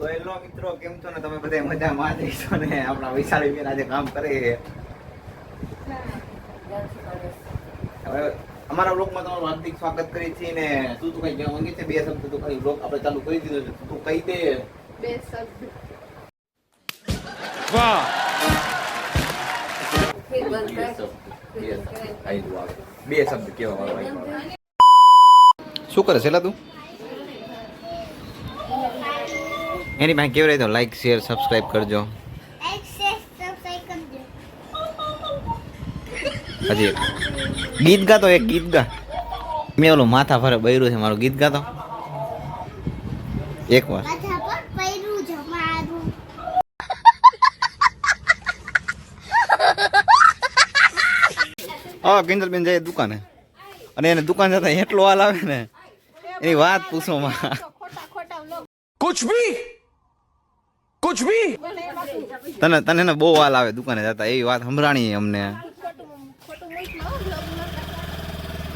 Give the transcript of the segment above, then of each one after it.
તો હેલો મિત્રો કેમ છો ને? તમે બધા મજામાં જ છો ને? આપણા વૈશાળી બેન આજે કામ કરે છે. હવે અમારા બ્લોગમાં તમારું હાર્દિક સ્વાગત કરીએ છીએ ને તું તું કઈ કહેવા માંગે છે? બે શબ્દ તું ખાલી બ્લોગ આપણે ચાલુ કરી દીધો છે. તું કઈ દે. બે શબ્દ. વાહ! બે શબ્દ. આઈ બે શબ્દ કેવા શું કરે છે તું? એની પાસે કેવી રીતે લાઈક શેર સબસ્ક્રાઇબ કરજો. હજી ગીત ગાતો એક ગીત ગા. મેં ઓલું માથા ફરે બૈરું છે મારું ગીત ગાતો. એક વાર. હા કિંજલબેન જાય દુકાને. અને એને દુકાન જતા એટલો હાલ આવે ને. એની વાત પૂછો માં કુછ વ્લોગ कुछ भी कुछ भी તને તને એને બહુ હાલ આવે દુકાને જતા એવી વાત સંભળાણી અમને ખોટું ખોટું મૂક ન વ્લોગમાં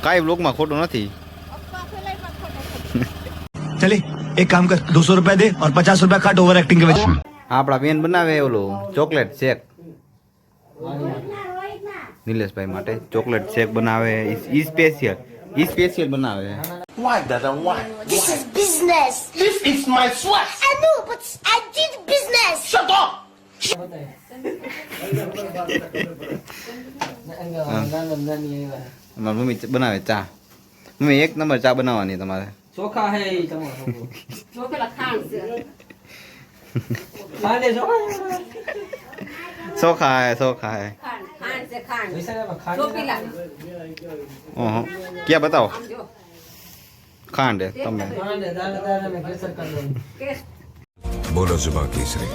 કાંઈ બ્લોગમાં ખોટું નથી અફવા ફેલાય પણ ખોટો ખોટો चले एक काम कर दो सौ रुपया दे और पचास रुपया काट ओवर एक्टिंग के वजह આપણા બેન બનાવે ઓલું ચોકલેટ શેક નિલેશભાઈ માટે ચોકલેટ શેક બનાવે ઈ સ્પેશિયલ ઈ સ્પેશિયલ બનાવે Why, Dada? Why? This is business. This is my sweat. I know, but I mummy બનાવે ચા? મમ્મી એક નંબર ચા બનાવવાની તમારે. ચોખા હે ચોખા. સોખા હે સોખા હે ઓહો. ક્યાં બતાવો? ખાંડ તમે બોલો જુબા કેસરી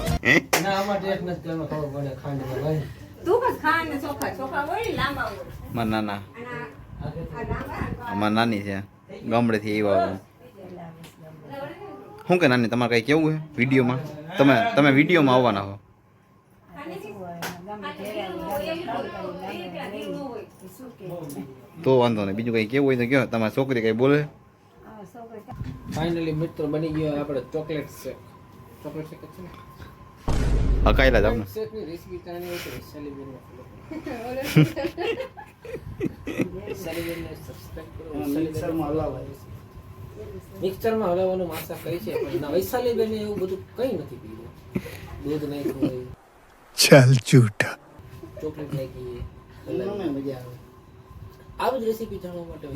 ના આમાં ટેસ્ટ નથી તેમાં ખબર પડે ખાંડ ભાઈ તું બસ ખાંડ ચોખા ચોખા હોય લાંબા હોય. મારા નાના. અમારા નાની છે. ગામડેથી એવા શું કે નાની તમારે કઈ કેવું છે વિડીયોમાં? તમે તમે વિડીયોમાં આવવાના હો. તો વાંધો નહીં બીજું કઈ કેવું હોય તો કયો. તમારી છોકરી કઈ બોલે? ફાઇનલી મિત્રો બની ગયો આપણે ચોકલેટ શેક ચોકલેટ શેક છે ને હકાયેલા હલાવવાનું માસા કઈ છે પણ વૈશાલી બેન એવું બધું કઈ નથી પીવું દૂધ નહીં ખોય ચાલ ચૂટા ચોકલેટ લઈ ગઈ મજા આવે આવી જ રેસીપી જાણવા માટે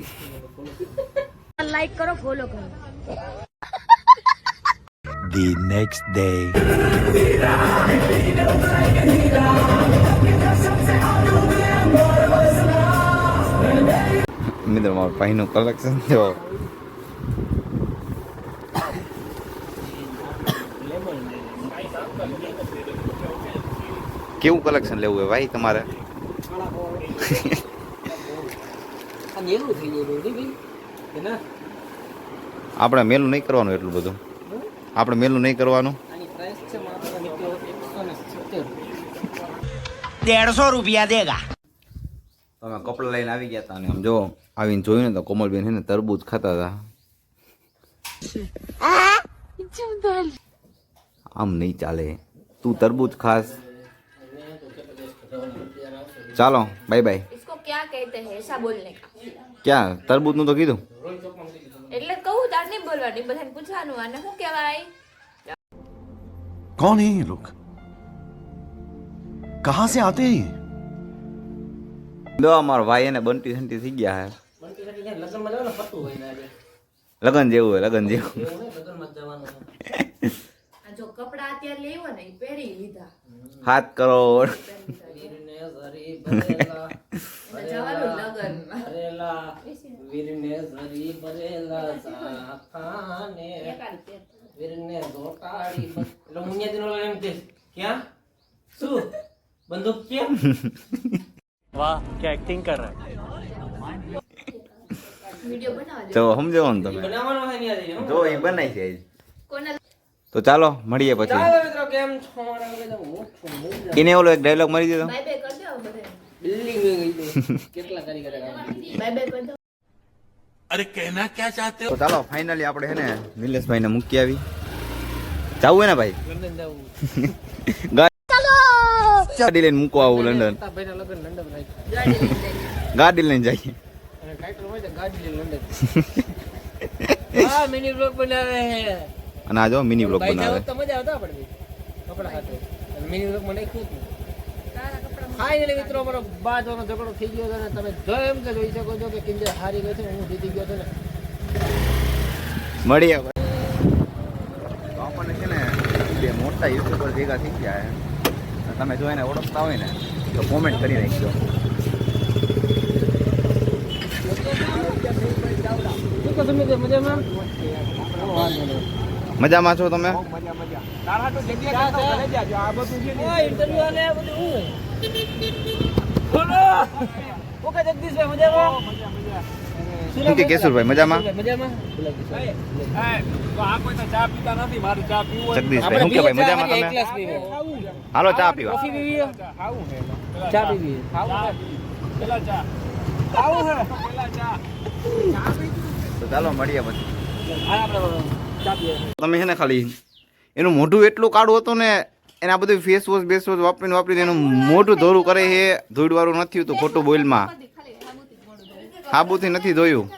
લાઈક કરો ફોલો કરો The next day. મિત્રો મારા ભાઈનું કલેક્શન જો. કેવું કલેક્શન લેવું હોય ભાઈ તમારે? આપણે મેલું નહીં કરવાનું એટલું બધું. આપણે મેલું નહીં કરવાનું. દેડસો રૂપિયા દેગા તમે કપડા લઈને આવી ગયા હતા અને આમ જો આવીને જોયું ને તો કોમલબેન હે ને તરબૂચ ખાતા હતા. આમ નહીં ચાલે. તું તરબૂચ ખાસ. ચાલો બાય બાય. ક્યાં? તરબૂચનું તો કીધું? એટલે કહું તાર નહીં બોલવાની બધાને પૂછવાનું આને શું કહેવાય कौन है ये लोग कहां से आते हैं ये? જો અમારો ભાઈ એને બંટી સંટી થઈ ગયા હે બંટી ઘટી જાય લગ્નમાં જવાનું ફરતું હોય ને આજે લગન જેવું હોય લગન જેવું એવું નહીં લગ્નમાં જ જવાનું છે. આ જો કપડા અત્યારે લેવો ને એ પહેરી લીધા સાત કરોડ વીરને ઝરી ભરેલા ઝાંખાને વીરને બ- એટલે હું ન્યા દિનો એમ કે ક્યાં? શું? બંદૂક ક્યાં? વીડિયો બનાવજો તો સમજો ને તમે. જો એ બનાવી છે તો ચાલો મળીએ પછી. એને ઓલો એક ડાયલોગ મળી દીધો કરી કેટલા કારીગરે કામ બાય બાય અરે કહેના ક્યાં ચાહતે તો ચાલો ફાઇનલી આપણે હે ને નિલેશભાઈને મૂકી આવી. જાવું હે ને ભાઈ? લંડન જાવું. ગાડી લઈને મૂકવા આવું લંડન. ગાડી લઈને જઈએ. અને આ જો મિની બ્લોક બનાવે. મજા આવતા આપણે મિની બ્લોગ મને ખૂબ ફાઇનલી મિત્રો અમારો બાજવાનો ઝઘડો થઈ ગયો છે અને તમે જેમ કે જોઈ શકો છો કે કિંજર હારી ગયો છે હું જીતી ગયો છું ને. મળીએ આપણને છે ને બે મોટા યુટ્યુબર ભેગા થઈ ગયા છે તમે જો એને ઓળખતા હોય ને તો કોમેન્ટ કરી નાખજો. મજામાં? મજામાં છો તમે? મજા મજા. આ બધું હું? બોલો. ઓકે, જગદીશભાઈ, મજામાં? શું કે કેશુરભાઈ મજામાં? મજામાં? જગદીશભાઈ શું કે ભાઈ મજામાં તમે. હાલો ચા પીવા. કોફી પીવી? ચા પીવી. તો ચાલો મળીએ પછી. તમે છે ને ખાલી એનું મોઢું એટલું કાળું હતું ને એને આ બધું ફેસ વોશ બેસ વોશ વાપરીને વાપરીને એનું મોઢું ધોરું કરે છે. ધોળવાળું નથી હોતું ખોટું બોલમાં. સાબુથી નથી ધોયું.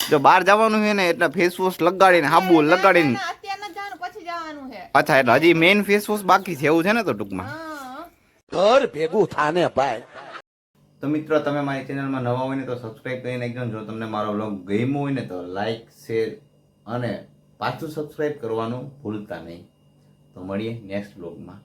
જો બહાર જવાનું છે ને એટલે ફેસ વોશ લગાડીને સાબુ લગાડીને. ના, અત્યારે નથી જવાનું પછી જવાનું છે. અચ્છા એટલે હજી મેઇન ફેસ વોશ બાકી છે એવું છે ને તો ટૂંકમાં? ઘર ભેગું થાને ભાઈ. તો મિત્રો, તમે મારી ચેનલમાં નવા હોય ને તો સબસ્ક્રાઈબ કરી નાખજો જો તમને મારો વ્લોગ ગમ્યો હોય ને તો લાઈક શેર અને પાછું સબસ્ક્રાઈબ કરવાનું ભૂલતા નહીં. તો મળીએ નેક્સ્ટ વ્લોગમાં